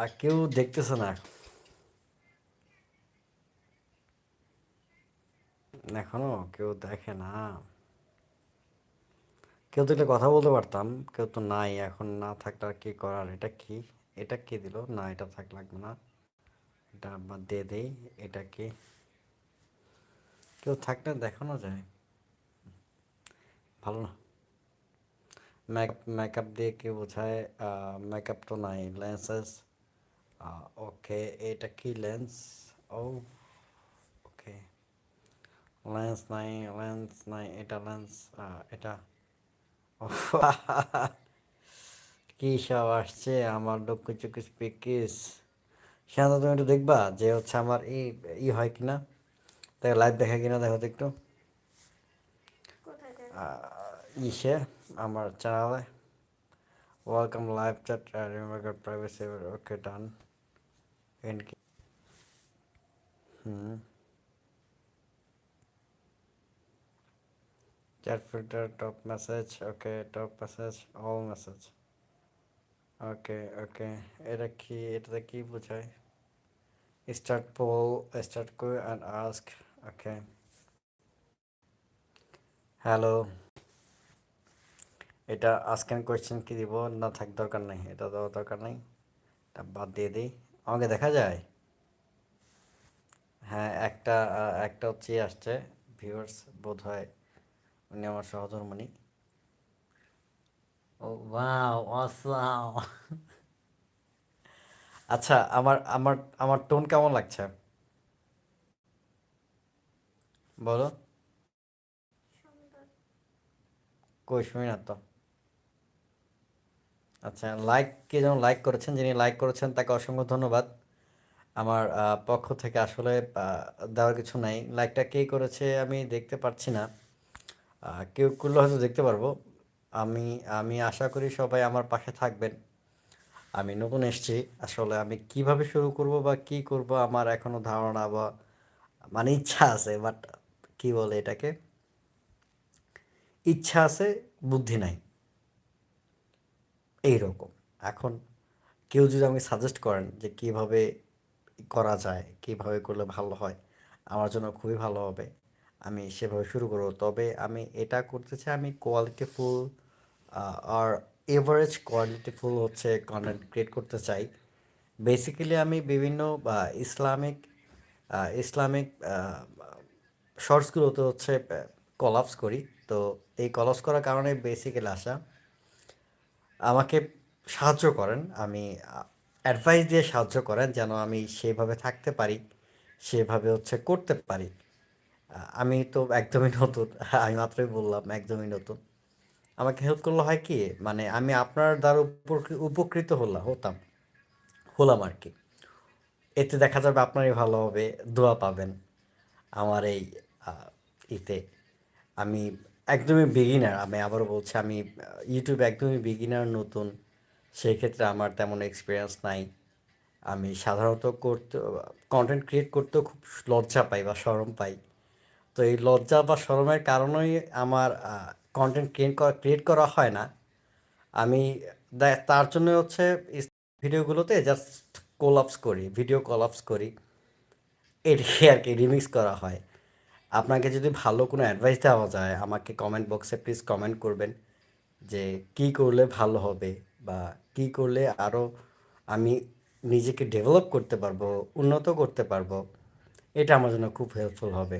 আর কেউ দেখতেছে না। এখনও কেউ দেখে না। কেউ দেখলে কথা বলতে পারতাম, কেউ তো নাই, এখন না থাকলে আর কি করার? এটা কি? এটা কি দিল? না, এটা থাক, লাগবে না। এটা বাদ দিয়ে দেই, এটা কি? কেউ থাকলে দেখানো যায়। ভালো না। মেক মেকআপ দিয়ে কি বোঝায়? মেকআপ তো নাই লেন্সেস ওকে এটা কি লেন্স ও ওকে লেন্স নাই লেন্স নাই এটা লেন্স এটা কি সব আসছে? আমার লক্ষ চুক্কি স্পিকিস সেখানে তুমি একটু দেখবা যে হচ্ছে আমার এই ই হয় কিনা? তাই লাইভ দেখা কিনা দেখো তো একটু। ইসে আমার চ্যানেলে welcome live chat remember privacy okay done hmm chat filter, top message, okay, top message, all message. Okay okay এটা কি, এটাতে কি বোঝায়? স্টার্ট পোল স্টার্ট করে অ্যান্ড আস্ক ওকে হ্যালো এটা অ্যান্ড কোয়েশ্চেন কি দিব? না থাক, দরকার নেই। এটা দেওয়া দরকার নেই। এটা বাদ দিয়ে দিই। আমাকে দেখা যায়? হ্যাঁ একটা একটা হচ্ছে ইয়ে আসছে ভিউয়ার্স বোধ হয় উনি আমার সহধর্মণি। ও ওয়াও অসাম আচ্ছা আমার আমার আমার টোন কেমন লাগছে? বলো। কই শুনি না তো। আচ্ছা লাইক কে যেন লাইক করেছেন, যিনি লাইক করেছেন, তাকে অসংখ্য ধন্যবাদ। আমার পক্ষ থেকে আসলে দেওয়ার কিছু নাই। লাইকটা কে করেছে আমি দেখতে পাচ্ছি না। কেউ করলে হয়তো দেখতে পারব। আমি আমি আশা করি সবাই আমার পাশে থাকবেন। আমি নতুন এসেছি। আসলে আমি কীভাবে শুরু করব বা কি করব আমার এখনও ধারণা বা মানে ইচ্ছা আছে বাট কি বলে এটাকে? ইচ্ছা আছে, বুদ্ধি নাই। এইরকম। এখন কেউ যদি আমাকে সাজেস্ট করেন যে কীভাবে করা যায়, কীভাবে করলে ভালো হয়, আমার জন্য খুবই ভালো হবে, আমি সেভাবে শুরু করব। তবে আমি এটা করতে চাই, আমি কোয়ালিটিফুল আর এভারেজ কোয়ালিটিফুল হচ্ছে কন্টেন্ট ক্রিয়েট করতে চাই। বেসিক্যালি আমি বিভিন্ন ইসলামিক ইসলামিক শর্টসগুলোতে হচ্ছে কলাপস করি। তো এই কলাপস করার কারণে বেসিক্যালি আসা আমাকে সাহায্য করেন, আমি অ্যাডভাইস দিয়ে সাহায্য করেন যেন আমি সেভাবে থাকতে পারি, সেভাবে হচ্ছে করতে পারি। আমি তো একদমই নতুন, আমি মাত্রই বললাম একদমই নতুন। আমাকে হেল্প করলে হয় কি মানে আমি আপনার দ্বারা উপকৃ- উপকৃত হলাম হতাম, হলাম আর কি। এতে দেখা যাবে আপনারই ভালো হবে, দোয়া পাবেন। আমার এই ইতে আমি একদমই বিগিনার আমি আবারও বলছি, আমি ইউটিউব একদমই বিগিনার নতুন সেই ক্ষেত্রে আমার তেমন এক্সপিরিয়েন্স নাই। আমি সাধারণত করতে কন্টেন্ট ক্রিয়েট করতেও খুব লজ্জা পাই বা শরম পাই। তো এই লজ্জা বা শরমের কারণেই আমার কন্টেন্ট ক্রিয়েট করা ক্রিয়েট করা হয় না। আমি তার জন্য হচ্ছে ভিডিওগুলোতে জাস্ট কোলাপস করি ভিডিও কোলাপস করি। এটাকে আর কি রিমিক্স করা হয়। আপনাকে যদি ভালো কোনো অ্যাডভাইস দেওয়া যায়, আমাকে কমেন্ট বক্সে প্লিজ কমেন্ট করবেন যে কি করলে ভালো হবে বা কি করলে আরও আমি নিজেকে ডেভেলপ করতে পারব, উন্নত করতে পারব, এটা আমার জন্য খুব হেল্পফুল হবে।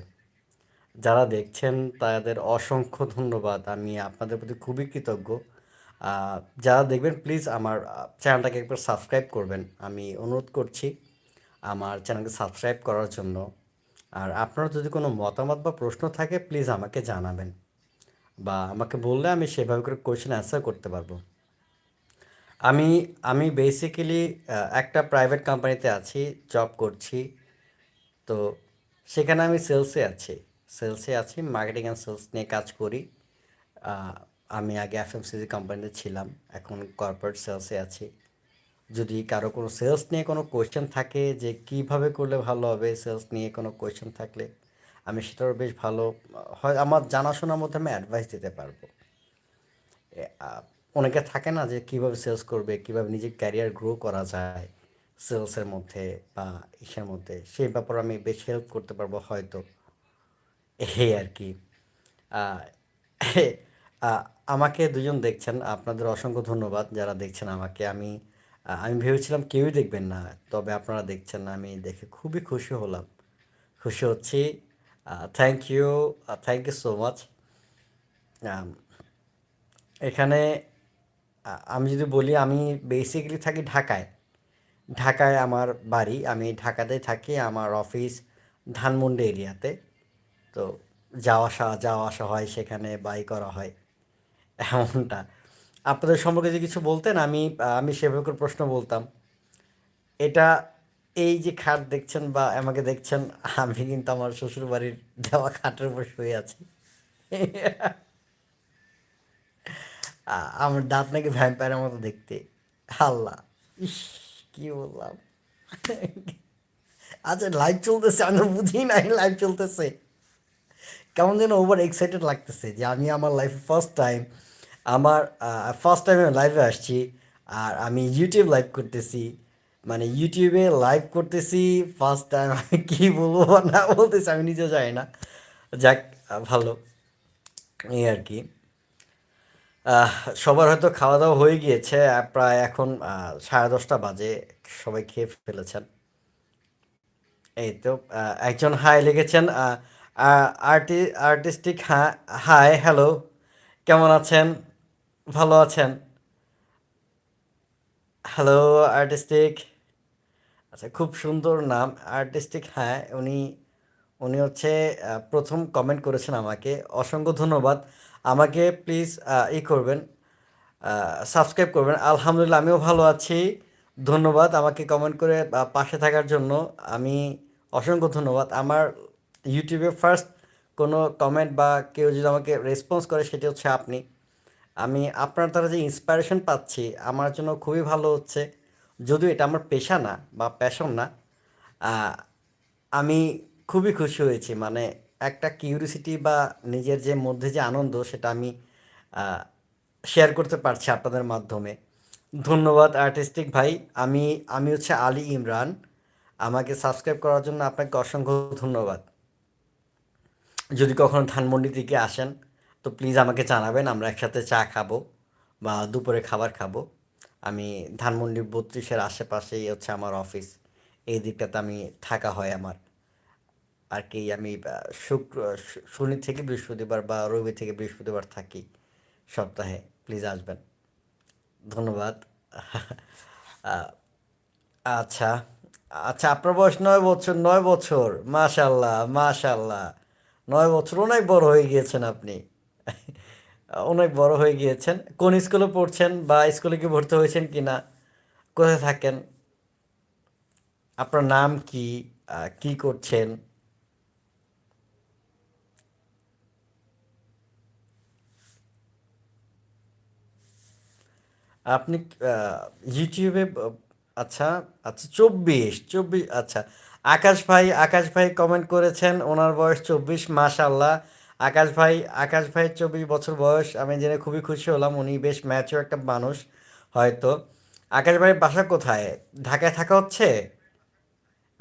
যারা দেখছেন, তাদের অসংখ্য ধন্যবাদ। আমি আপনাদের প্রতি খুবই কৃতজ্ঞ। যারা দেখবেন প্লিজ আমার চ্যানেলটাকে একবার সাবস্ক্রাইব করবেন। আমি অনুরোধ করছি আমার চ্যানেলকে সাবস্ক্রাইব করার জন্য। আর আপনার যদি কোনো মতামত বা প্রশ্ন থাকে প্লিজ আমাকে জানাবেন বা আমাকে বললে আমি সেভাবে করে কোয়েশ্চেন অ্যান্সার করতে পারব। আমি আমি বেসিক্যালি একটা প্রাইভেট কোম্পানিতে আছি জব করছি। তো সেখানে আমি সেলসে আছি। সেলসে আছি মার্কেটিং অ্যান্ড সেলস নিয়ে কাজ করি। আমি আগে এফএমসিজি কোম্পানিতে ছিলাম, এখন কর্পোরেট সেলসে আছি। যদি কারও কোনো সেলস নিয়ে কোনো কোয়েশ্চেন থাকে যে কীভাবে করলে ভালো হবে সেলস নিয়ে কোনো কোয়েশ্চেন থাকলে, আমি সেটারও বেশ ভালো, হয় আমার জানাশোনার মধ্যে আমি অ্যাডভাইস দিতে পারব। অনেকে থাকে না যে কীভাবে সেলস করবে, কীভাবে নিজের ক্যারিয়ার গ্রো করা যায় সেলসের মধ্যে বা ইসের মধ্যে, সেই ব্যাপারে আমি বেশ হেল্প করতে পারব হয়তো। এই আর কি। আমাকে দুজন দেখছেন, আপনাদের অসংখ্য ধন্যবাদ যারা দেখছেন আমাকে। আমি আমি ভেবেছিলাম কেউই দেখবেন না, তবে আপনারা দেখছেন, আমি দেখে খুবই খুশি হলাম। খুশি হচ্ছি। Thank you thank you so much এখানে আমি যদি বলি, আমি বেসিক্যালি থাকি ঢাকায়। ঢাকায় আমার বাড়ি, আমি ঢাকাতে থাকি, আমার অফিস ধানমন্ডি এরিয়াতে। তো যাওয়া আসা যাওয়া আসা হয়, সেখানে বাই করা হয়। এমনটা। আপনাদের সম্পর্কে যদি কিছু বলতেন, আমি আমি সেভাবে করে প্রশ্ন বলতাম। এটা এই যে খাট দেখছেন বা আমাকে দেখছেন, আমি কিন্তু আমার শ্বশুর বাড়ির দেওয়া খাটের উপর শুয়ে আছি। আমার দাঁত নাকি ভ্যাম্পায়ারের মতো দেখতে। আল্লাহ, ইস, কি বললাম? আচ্ছা লাইভ চলতেছে, আমি বুঝি নাই লাইভ চলতেছে। কেমন যেন ওভার এক্সাইটেড লাগতেছে যে আমি আমার লাইফে ফার্স্ট টাইম আমার ফার্স্ট টাইম আমি লাইভে আসছি, আর আমি ইউটিউব লাইভ করতেছি। মানে ইউটিউবে লাইভ করতেছি ফার্স্ট টাইম আমি কী বলব না বলতেছি আমি নিজেও জানি না। যাক ভালো। এই আর কি। সবার হয়তো খাওয়া দাওয়া হয়ে গিয়েছে প্রায় এখন সাড়ে দশটা বাজে, সবাই খেয়ে ফেলেছেন। এই তো একজন হাই লিখেছেন আর্টি আর্টিস্টিক হ্যাঁ হাই হ্যালো কেমন আছেন? ভালো আছেন? হ্যালো আর্টিস্টিক আচ্ছা খুব সুন্দর নাম আর্টিস্টিক হ্যাঁ উনি উনি হচ্ছে প্রথম কমেন্ট করেছেন আমাকে। অসংখ্য ধন্যবাদ। আমাকে প্লিজ ই করবেন সাবস্ক্রাইব করবেন। আলহামদুলিল্লাহ, আমিও ভালো আছি। ধন্যবাদ আমাকে কমেন্ট করে পাশে থাকার জন্য। আমি অসংখ্য ধন্যবাদ। আমার ইউটিউবে ফার্স্ট কোনো কমেন্ট বা কেউ যদি আমাকে রেসপন্স করে, সেটি হচ্ছে আপনি। আমি আপনার দ্বারা যে ইন্সপিরেশন পাচ্ছি, আমার জন্য খুবই ভালো হচ্ছে। যদিও এটা আমার পেশা না বা প্যাশন না আমি খুবই খুশি হয়েছি। মানে একটা কিউরিসিটি বা নিজের যে মধ্যে যে আনন্দ, সেটা আমি শেয়ার করতে পারছি আপনাদের মাধ্যমে। ধন্যবাদ আর্টিস্টিক ভাই। আমি আমি হচ্ছে আলী ইমরান। আমাকে সাবস্ক্রাইব করার জন্য আপনাকে অসংখ্য ধন্যবাদ। যদি কখনো ধানমন্ডি থেকে আসেন তো প্লিজ আমাকে জানাবেন, আমরা একসাথে চা খাব বা দুপুরে খাবার খাব। আমি ধানমন্ডি বত্রিশের আশেপাশেই হচ্ছে আমার অফিস এই দিকটাতে আমি থাকা হয় আমার। আর কি আমি শুক্র শনি থেকে বৃহস্পতিবার বা রবি থেকে বৃহস্পতিবার থাকি সপ্তাহে প্লিজ আসবেন। ধন্যবাদ। আচ্ছা আচ্ছা আপনার বয়স নয় বছর নয় বছর মাশাল্লাহ মাশাল্লাহ নয় বছর অনেক বড় হয়ে গিয়েছেন আপনি। অনেক বড় হয়ে গিয়েছেন। কোন স্কুলে পড়ছেন বা স্কুলে কি ভর্তি হয়েছেন কি না? কোথায় থাকেন? আপনার নাম কি? কি করছেন? আপনি ইউটিউবে আচ্ছা আচ্ছা চব্বিশ চব্বিশ আচ্ছা। আকাশ ভাই আকাশ ভাই কমেন্ট করেছেন, ওনার বয়স চব্বিশ মাশাল্লাহ আকাশ ভাই আকাশ ভাই চব্বিশ বছর বয়স, আমি জেনে খুবই খুশি হলাম। উনি বেশ ম্যাচিওর একটা মানুষ, হয়তো। আকাশ ভাইয়ের বাসা কোথায়? ঢাকায় থাকা হচ্ছে?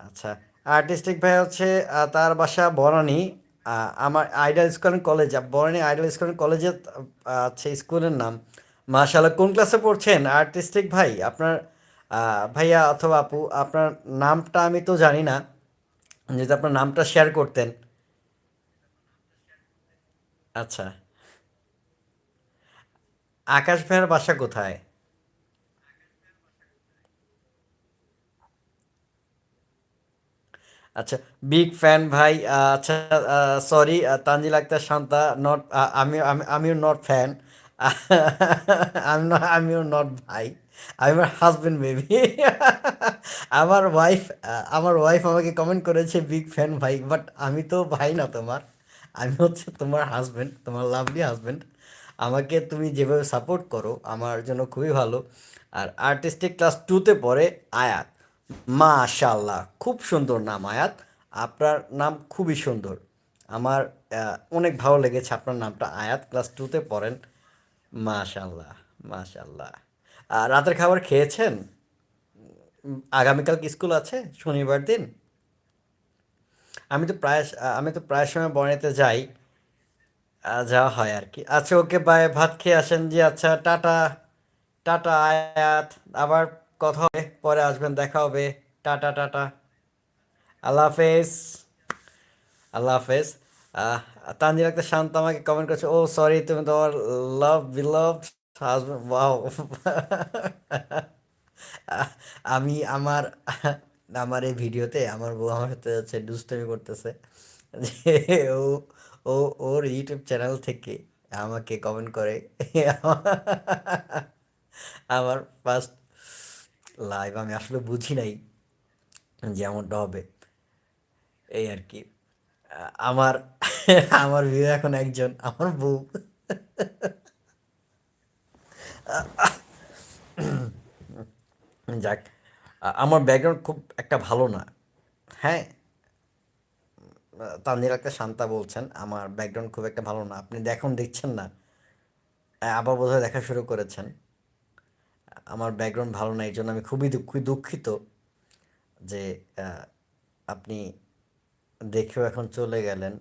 আচ্ছা আর্টিস্টিক ভাই হচ্ছে তার বাসা বনানী আমার idol school college Banani idol school কলেজে আছে স্কুলের নাম। মাশাআল্লাহ, কোন ক্লাসে পড়ছেন? আর্টিস্টিক ভাই, আপনার ভাইয়া অথবা আপু, আপনার নামটা আমি তো জানি না যদি আপনার নামটা শেয়ার করতেন। আচ্ছা। আকাশ ভাইয়ের বাসা কোথায়? আচ্ছা বিগ ফ্যান ভাই আচ্ছা সরি তানজিল আক্তার শান্তা, নট আমি আমি, আমিও নট ফ্যান। আমি আমিও নট ভাই। আমি আমার হাজবেন্ড বেবি আমার ওয়াইফ আমার ওয়াইফ আমাকে কমেন্ট করেছে বিগ ফ্যান ভাই বাট আমি তো ভাই না তোমার। আমি হচ্ছে তোমার হাজবেন্ড তোমার লাভলি হাজবেন্ড আমাকে তুমি যেভাবে সাপোর্ট করো, আমার জন্য খুবই ভালো। আর আর্টিস্টিক ক্লাস টুতে পড়ে আয়াত। মাশাল্লাহ খুব সুন্দর নাম আয়াত। আপনার নাম খুবই সুন্দর। আমার অনেক ভালো লেগেছে আপনার নামটা আয়াত। ক্লাস টুতে পড়েন। মাশাল্লাহ মাশাল্লাহ আর রাতের খাবার খেয়েছেন? আগামীকাল কি স্কুল আছে? শনিবার দিন? আমি তো প্রায় আমি তো প্রায় সময় বনেতে যাই। যাওয়া হয় আর কি। আচ্ছা ওকে বাই ভাত খেয়ে আসেন জি। আচ্ছা টাটা। টাটা আয়াত। আবার কথা হবে পরে আসবেন দেখা হবে। Tata tata. আল্লাহ হাফেজ। আল্লাহ হাফেজ। আহ, তানজিল একটা শান্ত আমাকে কমেন্ট করছে ও সরি তুমি তোমার লাভ বিলাভ হাজবেন্ড ওয়াও আমি আমার আমার এই ভিডিওতে আমার বউ আমার সাথে হচ্ছে দুষ্টুমি করতেছে। ও ও, ওর ইউটিউব চ্যানেল থেকে আমাকে কমেন্ট করে। আমার ফার্স্ট লাইভ আমি আসলে বুঝি নাই যে এমনটা হবে। এই আর কি। আমার আমার ভিউ এখন একজন, আমার বউ। যাক। আমার ব্যাকগ্রাউন্ড খুব একটা ভালো না। হ্যাঁ তানজিল একটা শান্তা বলছেন, আমার ব্যাকগ্রাউন্ড খুব একটা ভালো না। আপনি দেখুন দেখছেন না আবার বোধহয় দেখা শুরু করেছেন। আমার ব্যাকগ্রাউন্ড ভালো না, এই জন্য আমি খুবই দুঃখ দুঃখিত যে আপনি দেখেও এখন চলে গেলেন।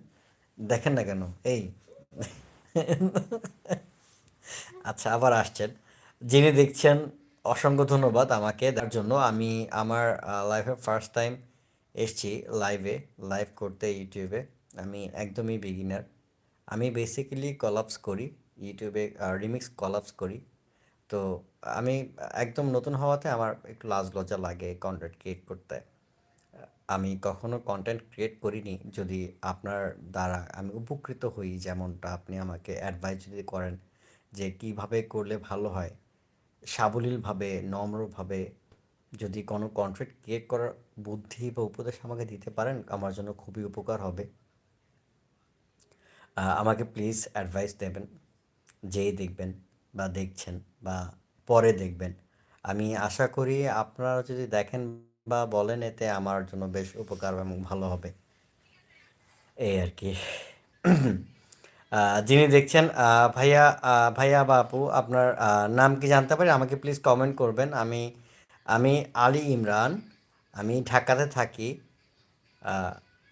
দেখেন না কেন? এই। আচ্ছা আবার আসছেন। যিনি দেখছেন অসংখ্য ধন্যবাদ আমাকে দেওয়ার জন্য। আমি আমার লাইফে ফার্স্ট টাইম এসছি লাইভে লাইভ করতে ইউটিউবে আমি একদমই বিগিনার আমি বেসিক্যালি কলাপস করি ইউটিউবে রিমিক্স কলাপস করি। তো আমি একদম নতুন হওয়াতে আমার একটু লাজ লজ্জা লাগে কন্টেন্ট ক্রিয়েট করতে। আমি কখনো কন্টেন্ট ক্রিয়েট করিনি যদি আপনার দ্বারা আমি উপকৃত হই যেমনটা আপনি আমাকে অ্যাডভাইস যদি করেন যে কীভাবে করলে ভালো হয়। সাবলীলভাবে, নম্রভাবে যদি কোনো কন্টেন্ট ক্রিয়েট করার বুদ্ধি বা উপদেশ আমাকে দিতে পারেন, আমার জন্য খুবই উপকার হবে। আমাকে প্লিজ অ্যাডভাইস দেবেন, যেই দেখবেন বা দেখছেন বা পরে দেখবেন। আমি আশা করি আপনারা যদি দেখেন বা বলেন, এতে আমার জন্য বেশ উপকার এবং ভালো হবে। এই আর কি। যিনি দেখছেন ভাইয়া ভাইয়া বা আপু আপনার নাম কি জানতে পারি? আমাকে প্লিজ কমেন্ট করবেন। আমি আমি আলী ইমরান। আমি ঢাকাতে থাকি।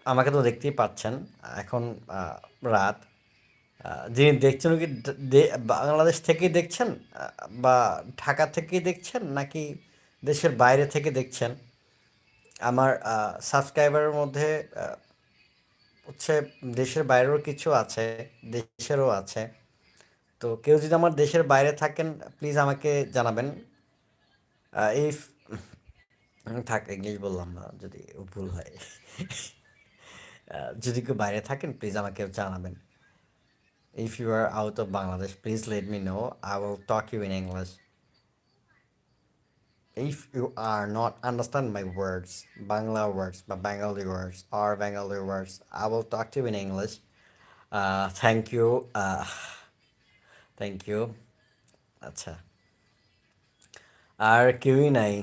আমাকে তো দেখতেই পাচ্ছেন। এখন রাত। যিনি দেখছেন কি বাংলাদেশ থেকেই দেখছেন বা ঢাকা থেকেই দেখছেন, নাকি দেশের বাইরে থেকে দেখছেন? আমার সাবস্ক্রাইবারের মধ্যে হচ্ছে দেশের বাইরেও কিছু আছে দেশেরও আছে তো কেউ যদি আমার দেশের বাইরে থাকেন প্লিজ আমাকে জানাবেন এই থাক ইংলিশ বললাম না যদি ভুল হয় যদি কেউ বাইরে থাকেন প্লিজ আমাকে জানাবেন If you are out of Bangladesh, please let me know. I will talk you in English. If you are not understand my words, Bangla words, but Bengali words or Bengali words, I will talk to you in English. Uh, thank you. Uh, thank you. আচ্ছা আর কেউই নাই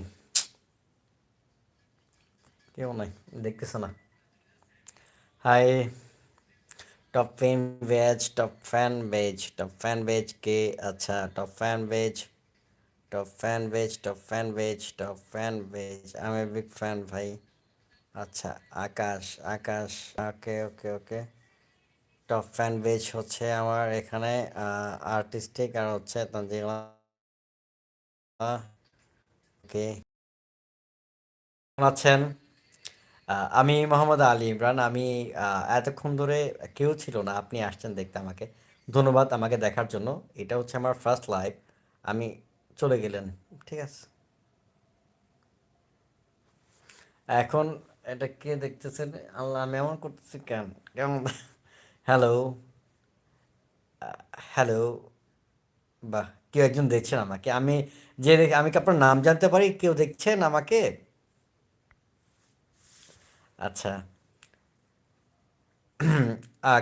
কেউ নাই দেখতেছ না hi top fan badge top fan badge top fan badge কে আচ্ছা top fan badge top fan badge top fan badge top fan badge আমি big fan ভাই আচ্ছা Akash Akash okay okay okay top fan badge হচ্ছে আমার এখানে artistic আর হচ্ছে তানজিলা। ওকে আছেন? আমি মোহাম্মদ আলী ইমরান। আমি এতক্ষণ ধরে কেউ ছিল না, আপনি আসছেন দেখতে আমাকে। ধন্যবাদ আমাকে দেখার জন্য। এটা হচ্ছে আমার ফার্স্ট লাইভ আমি চলে গেলেন, ঠিক আছে? এখন এটা কে দেখতেছেন? আল্লাহ, আমি এমন করতেছি কেন? কেমন? হ্যালো হ্যালো বাহ, কেউ একজন দেখছেন আমাকে? আমি যে দেখ- আমি কি আপনার নাম জানতে পারি? কেউ দেখছেন আমাকে? আচ্ছা।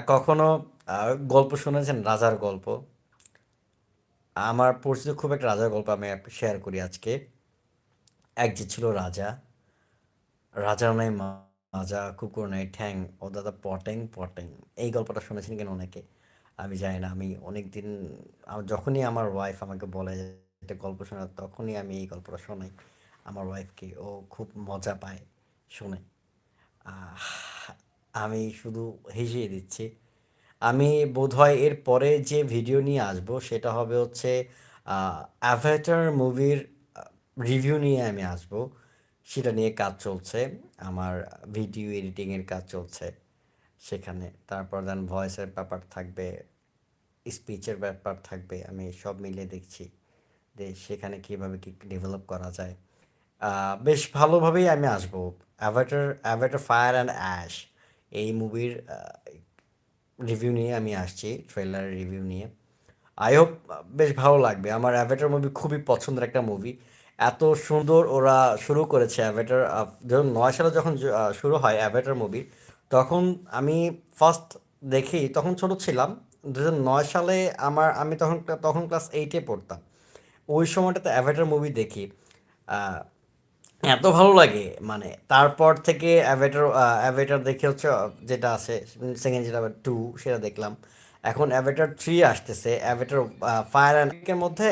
কখনো গল্প শুনেছেন? রাজার গল্প? আমার পরিচিত খুব একটা রাজার গল্প আমি শেয়ার করি আজকে। এক যে ছিল রাজা, রাজার নাই মাজা, কুকুর নাই, ঠ্যাং, ও দাদা পটেং পটেং। এই গল্পটা শুনেছেন কেন অনেকে? আমি জানি না, আমি অনেক দিন যখনই আমার ওয়াইফ আমাকে বলে একটা গল্প শোনা, তখনই আমি এই গল্পটা শোনাই। আমার ওয়াইফকে ও খুব মজা পায় শুনে। আমি শুধু হেসিয়ে দিচ্ছি। আমি বোধহয় এর পরে যে ভিডিও নিয়ে আসব, সেটা হবে হচ্ছে অ্যাভাটার মুভির রিভিউ নিয়ে আমি আসব। সেটা নিয়ে কাজ চলছে, আমার ভিডিও এডিটিংয়ের কাজ চলছে সেখানে। তারপর দেন ভয়েসের ব্যাপার থাকবে স্পিচের ব্যাপার থাকবে, আমি সব মিলিয়ে দেখছি যে সেখানে কীভাবে কী ডেভেলপ করা যায়। বেশ ভালোভাবেই আমি আসব। Avatar avatar fire and ash এই মুভির রিভিউ নিয়ে আমি আসছি ট্রেলারের রিভিউ নিয়ে। আই হোপ বেশ ভালো লাগবে। আমার অ্যাভেটার মুভি খুবই পছন্দের একটা মুভি এত সুন্দর ওরা শুরু করেছে অ্যাভেটার যখন নয় সালে যখন শুরু হয় অ্যাভেটার মুভি তখন আমি ফার্স্ট দেখি, তখন ছোট ছিলাম। দু নয় সালে আমার, আমি তখন তখন ক্লাস এইটে পড়তাম। ওই সময়টাতে অ্যাভেটার মুভি দেখি। এত ভালো লাগে। মানে তারপর থেকে অ্যাভেটার অ্যাভেটার দেখে হচ্ছে যেটা আছে সেকেন্ড যেটা টু সেটা দেখলাম। এখন অ্যাভেটার থ্রি আসতেছে। অ্যাভেটার ফায়ার অ্যান্ড উইকের মধ্যে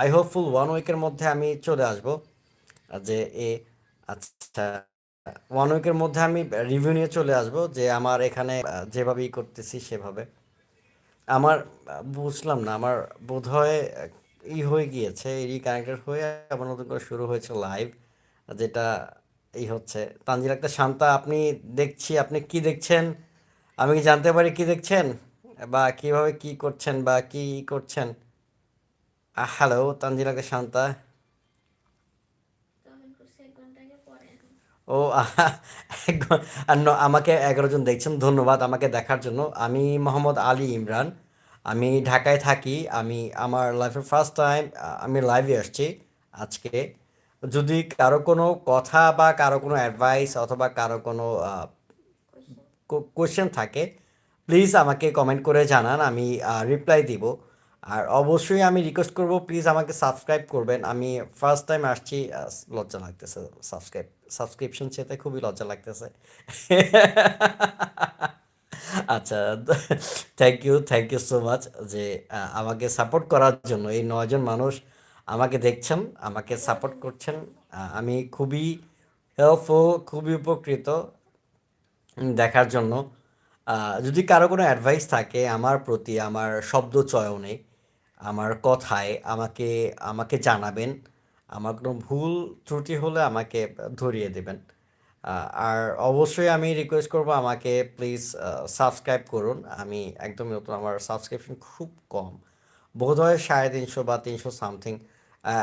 আই হোপ ফুল ওয়ান উইকের মধ্যে আমি চলে আসব। যে এ আচ্ছা ওয়ান উইকের মধ্যে আমি রিভিউ নিয়ে চলে আসব যে আমার এখানে যেভাবেই করতেছি সেভাবে। আমার বুঝলাম না। আমার বোধহয় আহ, ই হয়ে গিয়েছে রিকানেক্টেড হয়ে আবার নতুন করে শুরু হয়েছে লাইভ যেটা এই হচ্ছে। তানজিল একটা শান্তা, আপনি দেখছি, আপনি কি দেখছেন? আমি কি জানতে পারি কি দেখছেন? বা কীভাবে কি করছেন বা কি করছেন? হ্যালো তানজিল একটা শান্তা। ও আমাকে এগারো জন দেখছেন, ধন্যবাদ আমাকে দেখার জন্য। আমি মোহাম্মদ আলী ইমরান। আমি ঢাকায় থাকি, আমি আমার লাইফের ফার্স্ট টাইম আমি লাইভে আসছি আজকে। যদি কারও কোনো কথা বা কারও কোনো অ্যাডভাইস অথবা কারও কোনো কোয়েশ্চেন থাকে প্লিজ আমাকে কমেন্ট করে জানান, আমি রিপ্লাই দিব। আর অবশ্যই আমি রিকোয়েস্ট করব প্লিজ আমাকে সাবস্ক্রাইব করবেন। আমি ফার্স্ট টাইম আসছি লজ্জা লাগতেছে সাবস্ক্রাইব সাবস্ক্রিপশন চেতে খুবই লজ্জা লাগতেছে। আচ্ছা thank you thank you so much যে আমাকে সাপোর্ট করার জন্য এই নয়জন মানুষ আমাকে দেখছেন, আমাকে সাপোর্ট করছেন। আমি খুবই হেল্পফুল খুবই উপকৃত দেখার জন্য। যদি কারও কোনো অ্যাডভাইস থাকে আমার প্রতি, আমার শব্দ চয়নে, আমার কথায় আমাকে আমাকে জানাবেন, আমার কোনো ভুল ত্রুটি হলে আমাকে ধরিয়ে দেবেন। আর অবশ্যই আমি রিকোয়েস্ট করব আমাকে প্লিজ সাবস্ক্রাইব করুন। আমি একদম নতুন, আমার সাবস্ক্রিপশন খুব কম। বোধহয় সাড়ে তিনশো বা তিনশো সামথিং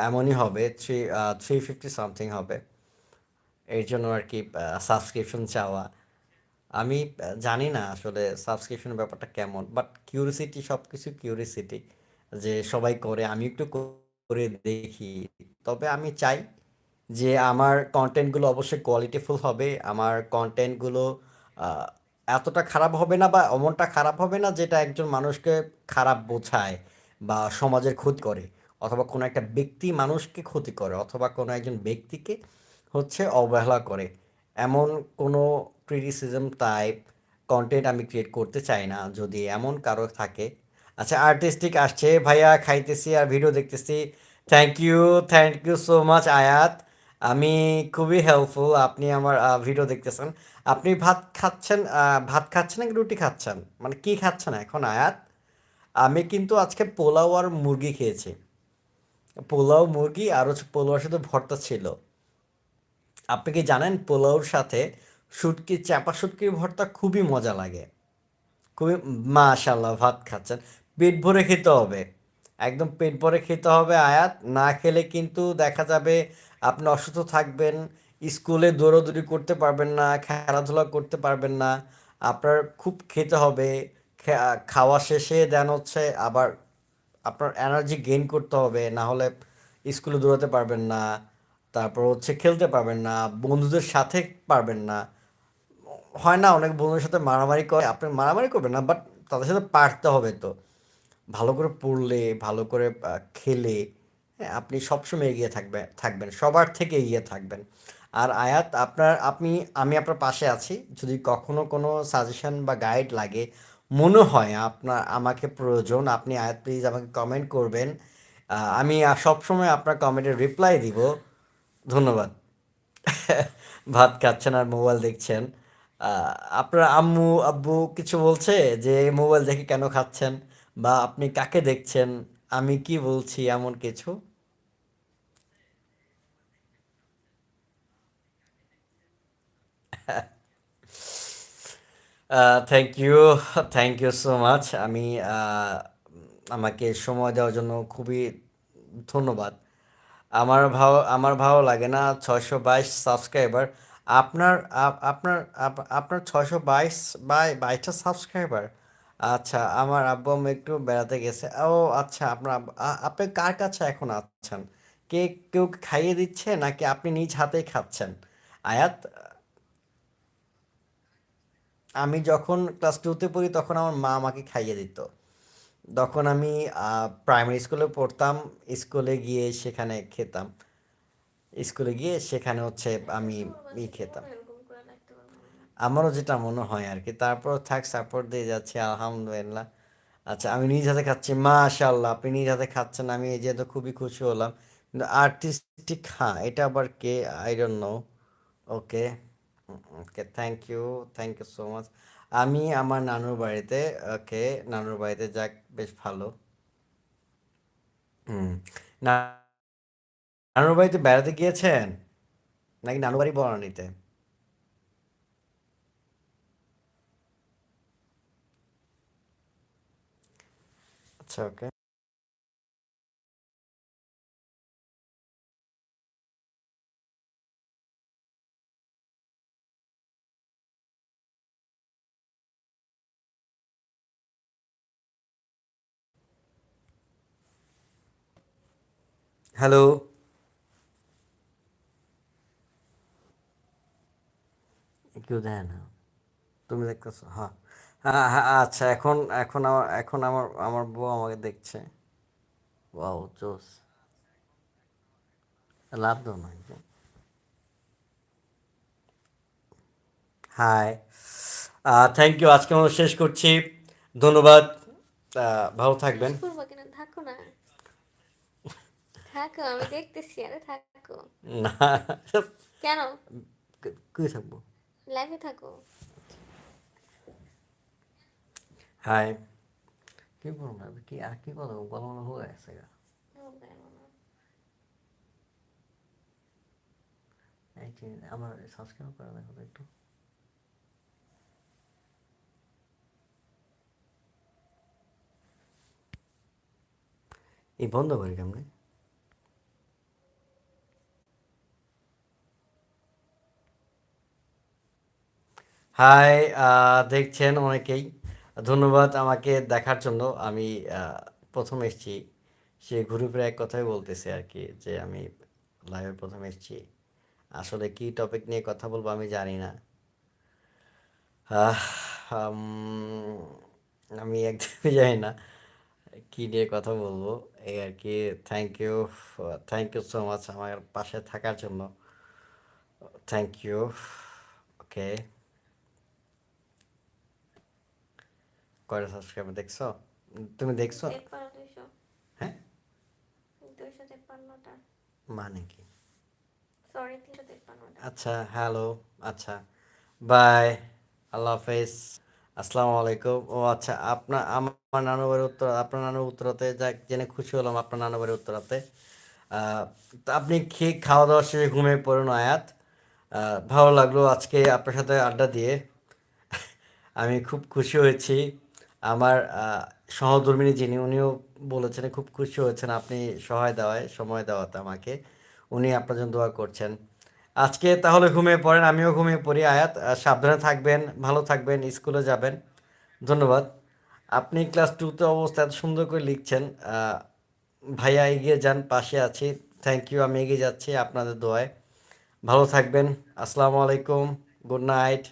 এমনই হবে। থ্রি থ্রি ফিফটি সামথিং হবে। এর জন্য আর কি সাবস্ক্রিপশন চাওয়া। আমি জানি না আসলে সাবস্ক্রিপশনের ব্যাপারটা কেমন বাট কিউরিসিটি সব কিছু কিউরিসিটি যে সবাই করে আমি একটু করে দেখি। তবে আমি চাই যে আমার কন্টেন্টগুলো অবশ্যই কোয়ালিটিফুল হবে, আমার কন্টেন্টগুলো এতটা খারাপ হবে না বা অমনটা খারাপ হবে না যেটা একজন মানুষকে খারাপ বোঝায় বা সমাজের ক্ষতি করে অথবা কোনো একটা ব্যক্তি মানুষকে ক্ষতি করে অথবা কোনো একজন ব্যক্তিকে হচ্ছে অবহেলা করে। এমন কোনো ক্রিটিসিজম টাইপ কন্টেন্ট আমি ক্রিয়েট করতে চাই না। যদি এমন কারও থাকে আচ্ছা আর্টিস্টিক আসছে, ভাইয়া খাইতেছি আর ভিডিও দেখতেছি। Thank you thank you so much Ayat. আমি খুবই হেল্পফুল আপনি আমার ভিডিও দেখতেছেন। আপনি ভাত খাচ্ছেন ভাত খাচ্ছেন নাকি রুটি খাচ্ছেন? মানে কি খাচ্ছেন এখন, আয়াত? আমি কিন্তু আজকে পোলাও আর মুরগি খেয়েছি। পোলাও, মুরগি আর হচ্ছে পোলাওর সাথে ভর্তা ছিল। আপনি কি জানেন পোলাওর সাথে শুটকি চাপা শুটকির ভর্তা খুবই মজা লাগে। খুবই মাশাল্লাহ ভাত খাচ্ছেন। পেট ভরে খেতে হবে। একদম পেট ভরে খেতে হবে আয়াত। না খেলে কিন্তু দেখা যাবে আপনি অসুস্থ থাকবেন, স্কুলে দৌড়াদৌড়ি করতে পারবেন না, খেলাধুলা করতে পারবেন না, আপনার খুব খেতে হবে খাওয়া শেষে দেন হচ্ছে আবার আপনার এনার্জি গেইন করতে হবে, না হলে স্কুলে দৌড়াতে পারবেন না, তারপর হচ্ছে খেলতে পারবেন না, বন্ধুদের সাথে পারবেন না। হয় না, অনেক বন্ধুদের সাথে মারামারি করে, আপনি মারামারি করবেন না বাট তাদের সাথে পারতে হবে তো। ভালো করে পড়লে, ভালো করে খেলে হ্যাঁ আপনি সবসময় এগিয়ে থাকবে, থাকবেন, সবার থেকে এগিয়ে থাকবেন। আর আয়াত, আপনার, আপনি, আমি আপনার পাশে আছি, যদি কখনো কোনো সাজেশন বা গাইড লাগে, মনে হয় আপনার, আমাকে প্রয়োজন, আপনি আয়াত প্লিজ আমাকে কমেন্ট করবেন। আমি সবসময় আপনার কমেন্টের রিপ্লাই দিব। ধন্যবাদ। ভাত খাচ্ছেন আর মোবাইল দেখছেন। আপনার আম্মু, আব্বু কিছু বলছে যে মোবাইল দেখে কেন খাচ্ছেন? বা আপনি কাকে দেখছেন, আমি কি বলছি, এমন কিছু? Thank you thank you so much আমি আমাকে সময় দেওয়ার জন্য খুবই ধন্যবাদ। আমার ভালো আমার ভালো লাগে না ছয়শো বাইশ সাবস্ক্রাইবার আপনার, আপ- আপনার আপনার ছয়শো বাইশ বাই, বাইশটা সাবস্ক্রাইবার আচ্ছা আমার আব্বু আম্মু একটু বেড়াতে গেছে। ও আচ্ছা আপনার আপনি কার কাছে এখন আছেন? কে, কেউ খাইয়ে দিচ্ছে নাকি আপনি নিজ হাতেই খাচ্ছেন? আয়াত, আমি যখন ক্লাস টুতে পড়ি তখন আমার মা আমাকে খাইয়ে দিত। তখন আমি প্রাইমারি স্কুলে পড়তাম স্কুলে গিয়ে সেখানে খেতাম। স্কুলে গিয়ে সেখানে হচ্ছে আমি ই খেতাম এরকম করে রাখতে পারব না। আমারও যেটা মনে হয় আর কি তারপর থাক সাপোর্ট দিয়ে যাচ্ছি, আলহামদুলিল্লাহ। আচ্ছা আমি নিজ হাতে খাচ্ছি মাশাল্লাহ আপনি নিজ হাতে খাচ্ছেন, আমি এই যেহেতু খুবই খুশি হলাম। কিন্তু আর্টিস্টিক হ্যাঁ এটা আবার কে? I don't know okay okay thank you thank you so much আমি আমার নানুর বাড়িতে ওকে নানুর বাড়িতে যাক, বেশ ভালো। হুম নানুর বাড়িতে বেড়াতে গিয়েছেন? নাকি নানু বাড়ি বনানীতে? আচ্ছা ওকে হ্যালো কেউ দেয় না তুমি হ্যাঁ হ্যাঁ আচ্ছা এখন এখন আমার এখন আমার আমার বউ আমাকে দেখছে। ওয়াও জোস। লাভ দাও না হাই থ্যাংক ইউ আজকে আমরা শেষ করছি। ধন্যবাদ। ভালো থাকবেন। থাকো না। থাকো আমি দেখতেছি আরে থাকো। না। কেন? কি থাকব? লাইভে থাকো। হাই কি করব কি আর কি কথা বলব গলা মনে হয়ে গেছে গা। আমার সাবস্ক্রাইব করে দেখো একটু এই বন্ধ করি কেমনে হাই দেখছেন অনেকেই ধন্যবাদ আমাকে দেখার জন্য। আমি প্রথম এসেছি। সে ঘুরে ফিরে এক কথাই বলতেছে আর কি যে, আমি লাইভে প্রথম এসেছি। আসলে কি টপিক নিয়ে কথা বলব আমি জানি না। আমি একদমই জানি না কি নিয়ে কথা বলব। এই আর কি thank you thank you so much আমার পাশে থাকার জন্য। থ্যাংক ইউ ওকে কয়টা সাবস্ক্রাইবার দেখছ? তুমি দেখছ? হ্যাঁ? মানে কি? আচ্ছা হ্যালো আচ্ছা। বাই আল্লাহ হাফেজ। আসসালামু আলাইকুম। ও আচ্ছা আপনার আমার নানু বাড়ির উত্তর আপনার নানুর উত্তরাতে যা জেনে খুশি হলাম আপনার নানু বাড়ির উত্তরাতে তো আপনি খেয়ে খাওয়া দাওয়া শেষে ঘুমিয়ে পড়ুন আয়াত? ভালো লাগল আজকে আপনার সাথে আড্ডা দিয়ে। আমি খুব খুশি হয়েছি। আমার আহ, সহধর্মিণী যিনি উনিও বলেছেন খুব খুশি হয়েছেন আপনি সহায় দেওয়ায় সময় দেওয়াতে আমাকে। উনি আপনার জন্য দোয়া করছেন। আজকে তাহলে ঘুমিয়ে পড়েন আমিও ঘুমিয়ে পড়ি আয়াত। সাবধানে থাকবেন ভালো থাকবেন স্কুলে যাবেন। ধন্যবাদ। আপনি ক্লাস টুতে অবস্থা এত সুন্দর করে লিখছেন ভাইয়া এগিয়ে যান পাশে আছি। থ্যাংক ইউ আমি এগিয়ে যাচ্ছি আপনাদের দোয়ায়। ভালো থাকবেন আসসালামু আলাইকুম গুড নাইট।